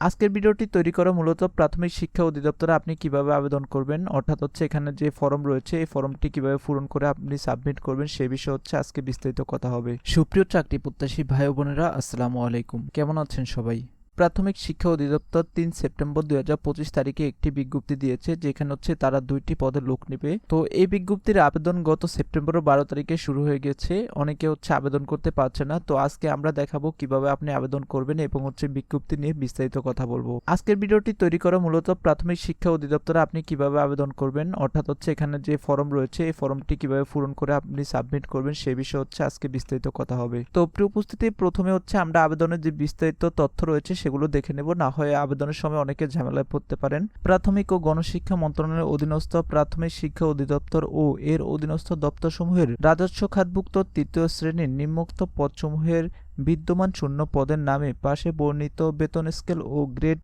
আজকের ভিডিওটি তৈরি করা মূলত প্রাথমিক শিক্ষা অধিদপ্তরে আপনি কীভাবে আবেদন করবেন, অর্থাৎ হচ্ছে এখানে যে ফর্ম রয়েছে, এই ফর্মটি কীভাবে পূরণ করে আপনি সাবমিট করবেন, সে বিষয়ে হচ্ছে আজকে বিস্তারিত কথা হবে। সুপ্রিয় চাকরি প্রত্যাশী ভাই বোনেরা, আসসালামু আলাইকুম। কেমন আছেন সবাই? প্রাথমিক শিক্ষা অধিদপ্তর তিন সেপ্টেম্বর দুই হাজার পঁচিশ তারিখে একটি বিজ্ঞপ্তি দিয়েছে, যেখানে হচ্ছে তারা দুইটি পদে লোক নেবে। তো এই বিজ্ঞপ্তির আবেদন গত সেপ্টেম্বর বারো তারিখে শুরু হয়ে গেছে। অনেকে হচ্ছে আবেদন করতে পারছে না। তো আজকে আমরা দেখাবো কীভাবে আপনি আবেদন করবেন এবং হচ্ছে বিজ্ঞপ্তি নিয়ে বিস্তারিত কথা বলব। আজকের ভিডিওটি তৈরি করা মূলত প্রাথমিক শিক্ষা অধিদপ্তরে আপনি কীভাবে আবেদন করবেন, অর্থাৎ হচ্ছে এখানে যে ফর্ম রয়েছে, এই ফর্মটি কীভাবে পূরণ করে আপনি সাবমিট করবেন, সে বিষয়ে হচ্ছে আজকে বিস্তারিত কথা হবে। তো প্রিয় উপস্থিতি, প্রথমে হচ্ছে আমরা আবেদনের যে বিস্তারিত তথ্য রয়েছে সেগুলো দেখে নেব। না হয় আবেদনের সময় অনেকে ঝামেলায় পড়তে পারেন। প্রাথমিক ও গণশিক্ষা মন্ত্রণালয়ের অধীনস্থ প্রাথমিক শিক্ষা অধিদপ্তর ও এর অধীনস্থ দপ্তর সমূহের রাজস্ব খাতভুক্ত তৃতীয় শ্রেণির নিম্নোক্ত পদসমূহের বিদ্যমান শূন্য পদের নামে পাশে বর্ণিত বেতন স্কেল ও গ্রেড